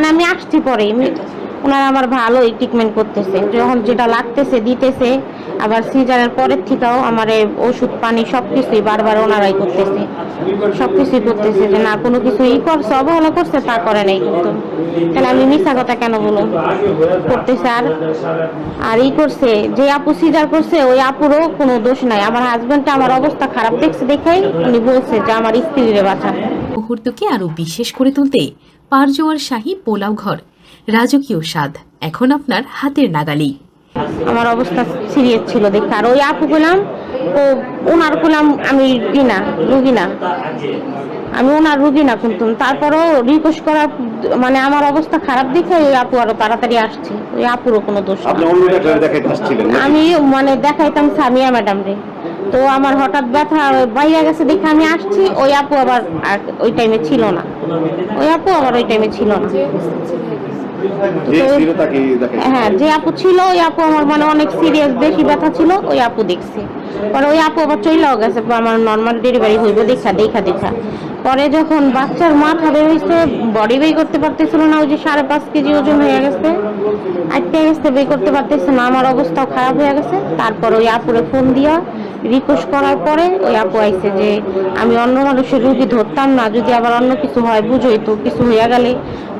মানে আমি আসছি পরে ওনারা আমার ভালোই ট্রিটমেন্ট করতেছে। যখন যেটা লাগতেছে, দিতেছে, আবার সিজারের পরের থেকেও আমার ওষুধ, পানি সব কিছুই বারবার ওনারাই করতেছে। সব কিছুই করতেছে যে না, কোনো কিছু ই করছে, অবহেলা করছে, তা করে নাই কিন্তু। তাহলে আমি মিথ্যা কথা কেন বলুন করতেছে আর আর ই করছে, যে আপু সিজার করছে, ওই আপুরও কোনো দোষ নাই। আমার হাজবেন্ডটা আমার অবস্থা খারাপ দেখছে দেখেই উনি বলছে যে আমার স্ত্রীরে বাঁচা মুহূর্তকে আরও বিশেষ করে তুলতে পারজোয়ার শাহী পোলাও ঘর। রাজকীয় স্বাদ এখন আপনার হাতের নাগালেই। আমার অবস্থা সিরিয়াস ছিল দেখে আর ওই আপু পেলাম ও ওনার পেলাম আমি রুগী না রুগী না আমি ওনার রুগী না কিন্তু। তারপরও রিকোয়েস্ট করার মানে আমার অবস্থা খারাপ দেখে ওই আপু আরও তাড়াতাড়ি আসছে। ওই আপুরও কোনো দোষ? আমি মানে দেখাইতাম সামিয়া ম্যাডাম রে। তো আমার হঠাৎ ব্যথা বাইরে গেছে দেখে আমি আসছি ওই আপু আবার আর ওই টাইমে ছিল না। ওই আপু আবার ওই টাইমে ছিল না। হ্যাঁ যে আপু ছিল ওই আপু আমার মানে অনেক সিরিয়াস বেশি ব্যথা ছিল ওই আপু দেখছে। পরে ওই আপু আবার চইলাও গেছে আমার নর্মাল ডেলিভারি হইব দেখা দেখা দেখা। পরে যখন বাচ্চার মাথা বের হয়েছে বডি বের করতে পারতেছিল না, ওই যে সাড়ে পাঁচ কেজি ওজন হয়ে গেছে। আটকে গেছে, বের করতে পারতেছে না, আমার অবস্থাও খারাপ হয়ে গেছে। তারপর ওই আপুরে ফোন দিয়া রিকোয়েস্ট করার পরে ওই আপু আইছে যে, আমি অন্য মানুষের রুগী ধরতাম না, যদি আবার অন্য কিছু হয়, বুঝোই তো, কিছু হইয়া গেলে।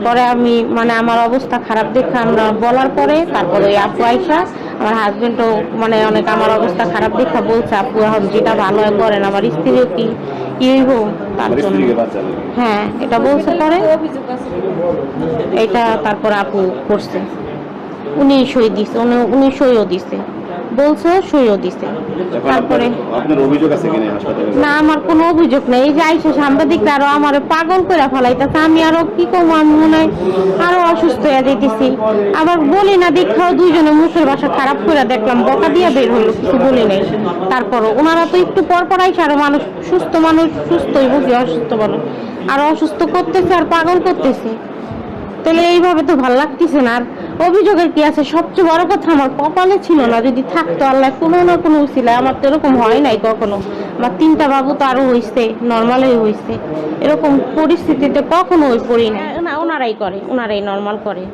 পরে আমি মানে আমার অবস্থা খারাপ দেখে আমরা বলার পরে তারপরে ওই আপু আইসা, আমার হাজবেন্ডও মানে অনেক আমার অবস্থা খারাপ দেখা বলছে, আপু, এখন যেটা ভালো হয় করেন, আমার স্ত্রীও কি কি হইব তার জন্য। হ্যাঁ এটা বলছে পরে। এটা তারপর আপু করছে। উনি সই দিছে উনি উনি সইও দিছে। বলছে সইও দিছে। তারপরে আপনার আপনার অভিযোগ আছে কিনা হাসপাতালে? না আমার কোনো অভিযোগ নেই। এই যে আইসা সাংবাদিক আরও আমার পাগল করে ফেলাইতেছে। আমি আরও কি করব আমি মনে হয় আরও অসুস্থ হয়ে যেতেছি আবার বলি না দেখাও দুইজনে মুখের বাসা খারাপ করে দেখলাম বকা দিয়ে বের হলো কিছু বলি নাই। তারপরও ওনারা তো একটু পর পর আইসা আরও মানুষ সুস্থ মানুষ সুস্থই বুঝি অসুস্থ মানুষ আর অসুস্থ করতেছে আর পাগল করতেছে। তাহলে এইভাবে তো ভালো লাগতেছে না। আর অভিযোগের কি আছে? সবচেয়ে বড় কথা আমার কপালে ছিল না, যদি থাকতো আল্লাহ, কোনো না কোনো উচিলায় আমার তো এরকম হয় নাই কখনো। আমার তিনটা বাবু তো আরও হয়েছে নর্মালই হয়েছে এরকম পরিস্থিতিতে কখনো ওই পড়ি না না, ওনারাই করে, ওনারাই নর্মাল করে,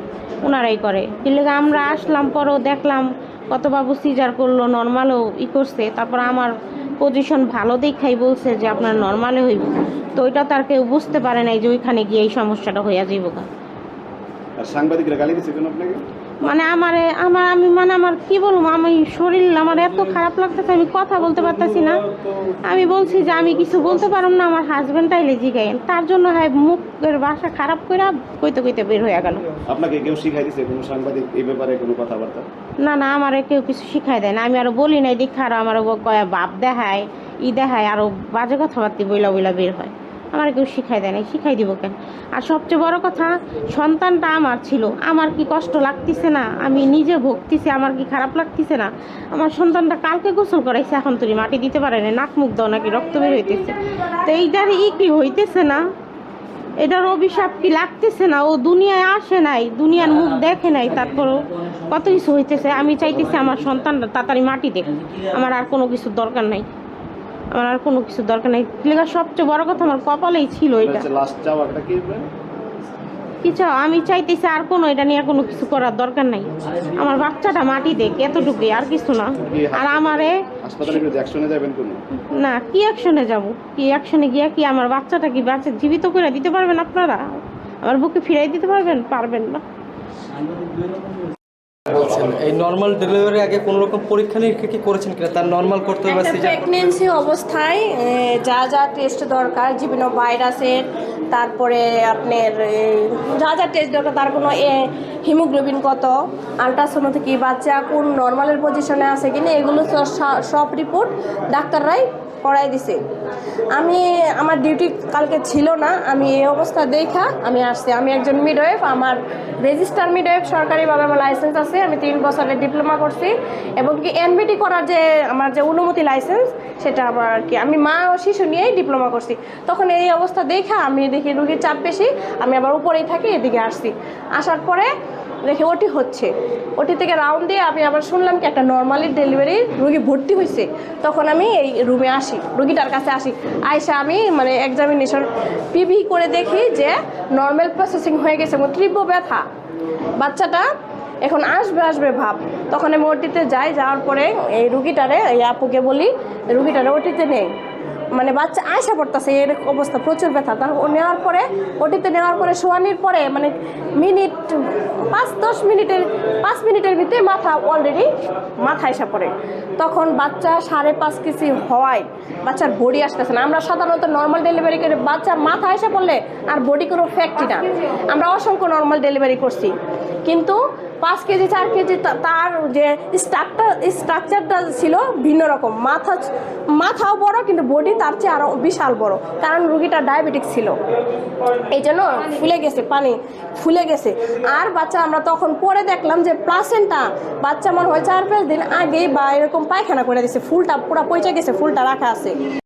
ওনারাই করে। কিন্তু আমরা আসলাম, পরও দেখলাম কত বাবু সিজার করল, নর্মালও ই করছে। তারপর আমার পজিশন ভালো দেখাই বলছে যে আপনার নর্মালে হইব। তো ওইটা তার কেউ বুঝতে পারে নাই যে ওইখানে গিয়ে এই সমস্যাটা হইয়া যাইব। আর সাংবাদিকরা গালি দিচ্ছে কেন আপনাকে? মানে আমারে আমার আমি মানে আমার কি বলব আমি শরীর আমার এত খারাপ লাগতেছে আমি কথা বলতে পারতেছি না। আমি বলছি যে আমি কিছু বলতে পারলাম না আমার হাজবেন্ড তাইলে জিগাইন তার জন্য হ্যাঁ মুখের ভাষা খারাপ করে কইতে কইতে বের হয়ে গেল। আপনাকে কেউ শিখাই দিছে কোনো সাংবাদিক এই ব্যাপারে কোনো কথাবার্তা? না না আমার কেউ কিছু শিখাই দেয় না। আমি আরও বলি নাই দেখা আরও আমার কয়া বাপ দেখায় ই দেখায় আরও বাজে কথাবার্তা বইলা বইলা বের হয়। আমার কেউ শিখাই দেয় নাই শিখাই দিব কেন? আর সবচেয়ে বড় কথা, সন্তানটা আমার ছিল, আমার কি কষ্ট লাগতেছে না? আমি নিজে ভুগতেছি, আমার কি খারাপ লাগতেছে না? আমার সন্তানটা কালকে গোসল করাইছে, এখন তুই মাটি দিতে পারে না নাক মুখ দাও নাকি, রক্ত বের হইতেছে। তো এইটার ই কি হইতেছে না? এটার অভিশাপ কি লাগতেছে না? ও দুনিয়ায় আসে নাই, দুনিয়ার মুখ দেখে নাই, তারপরও কত কিছু হইতেছে। আমি চাইতেছি আমার সন্তানটা তাড়াতাড়ি মাটি দেখ আমার আর কোনো কিছুর দরকার নাই। আমার আর কোনো কিছুর দরকার নাই। লেগা সবচেয়ে বড় কথা আমার কপালেই ছিল এটা কি চাও আমি চাইতেছি আর কোনো এটা নিয়ে কোনো কিছু করার দরকার নাই। আমার বাচ্চাটা মাটি দেখ এতটুকুই আর কিছু না। আর আমারে হাসপাতালে কি অ্যাকশনে যাবেন কোনো? না কি অ্যাকশনে যাব? কি অ্যাকশনে গিয়া কি আমার বাচ্চাটা কি বাচ্চা জীবিত করে দিতে পারবেন আপনারা? আমার বুকে ফিরাই দিতে পারবেন? পারবেন না। বলছেন এই নর্মাল ডেলিভারি আগে কোনো রকম পরীক্ষা নিরীক্ষা কি করেছেন কিনা? তার নর্মাল করতে হবে একটা প্রেগনেন্সি অবস্থায় যা যা টেস্ট দরকার বিভিন্ন ভাইরাসের তারপরে আপনার যা যা টেস্ট দরকার তার কোনো হিমোগ্লোবিন কত আলট্রাসোনো কি বাচ্চা কোন নর্মালের পজিশনে আছে কিনা এগুলো সব- সব রিপোর্ট ডাক্তাররাই করাই দিছে। আমি, আমার ডিউটি কালকে ছিল না, আমি এই অবস্থা দেখা, আমি আসছি। আমি একজন মিডওয়েফ আমার রেজিস্টার মিডওয়েফ সরকারিভাবে আমার লাইসেন্স আছে, আমি তিন বছরের ডিপ্লোমা করছি। এবং কি এনবিটি করার যে, আমার যে অনুমতি লাইসেন্স সেটা আমার আর কি, আমি মা ও শিশু নিয়েই ডিপ্লোমা করছি। তখন এই অবস্থা দেখা, আমি দেখি রুগীর চাপ বেশি, আমি আবার উপরেই থাকি, এদিকে আসছি। আসার পরে রেখে ওটি হচ্ছে। ওটি থেকে রাউন্ড দিয়ে আমি আবার শুনলাম কি একটা নর্মালি ডেলিভারি রুগী ভর্তি হয়েছে তখন আমি এই রুমে আসি, রুগীটার কাছে আসি। আইসা আমি মানে এক্সামিনেশন পিভি করে দেখি যে নর্মাল প্রসেসিং হয়ে গেছে এবং তীব্র ব্যথা। বাচ্চাটা এখন আসবে আসবে ভাব। তখন আমি ওটিতে যাই, যাওয়ার পরে এই রুগীটারে, এই আপুকে বলি, রুগীটারে ওটিতে নেই। মানে বাচ্চা আয়সা পড়তেছে, এর অবস্থা প্রচুর ব্যথা। তার নেওয়ার পরে ওটিতে নেওয়ার পরে শোয়ানির পরে মানে মিনিট পাঁচ, দশ মিনিটের, পাঁচ মিনিটের ভিতরে মাথা অলরেডি মাথা এসে পড়ে। তখন বাচ্চা সাড়ে পাঁচ কেজি হওয়ায় বাচ্চার বডি আসতেছে না। আমরা সাধারণত নর্মাল ডেলিভারি করে বাচ্চার মাথা এসে পড়লে আর বডি কোনো ফ্যাক্টই না। আমরা অসংখ্য নর্মাল ডেলিভারি করছি। কিন্তু পাঁচ কেজি, চার কেজি তার যে স্ট্রাকচার স্ট্রাকচারটা ছিল ভিন্ন রকম। মাথা মাথাও বড়, কিন্তু বডি তার চেয়ে আরও বিশাল বড়। কারণ রুগীটা ডায়াবেটিক ছিল। এই জন্য ফুলে গেছে, পানি ফুলে গেছে। আর বাচ্চা আমরা তখন পরে দেখলাম যে প্লাসেন্টা বাচ্চা মনে হয় চার পাঁচ দিন আগেই বা এরকম পায়খানা করে দিছে। ফুলটা পুরো পচে গেছে, ফুলটা রাখা আছে।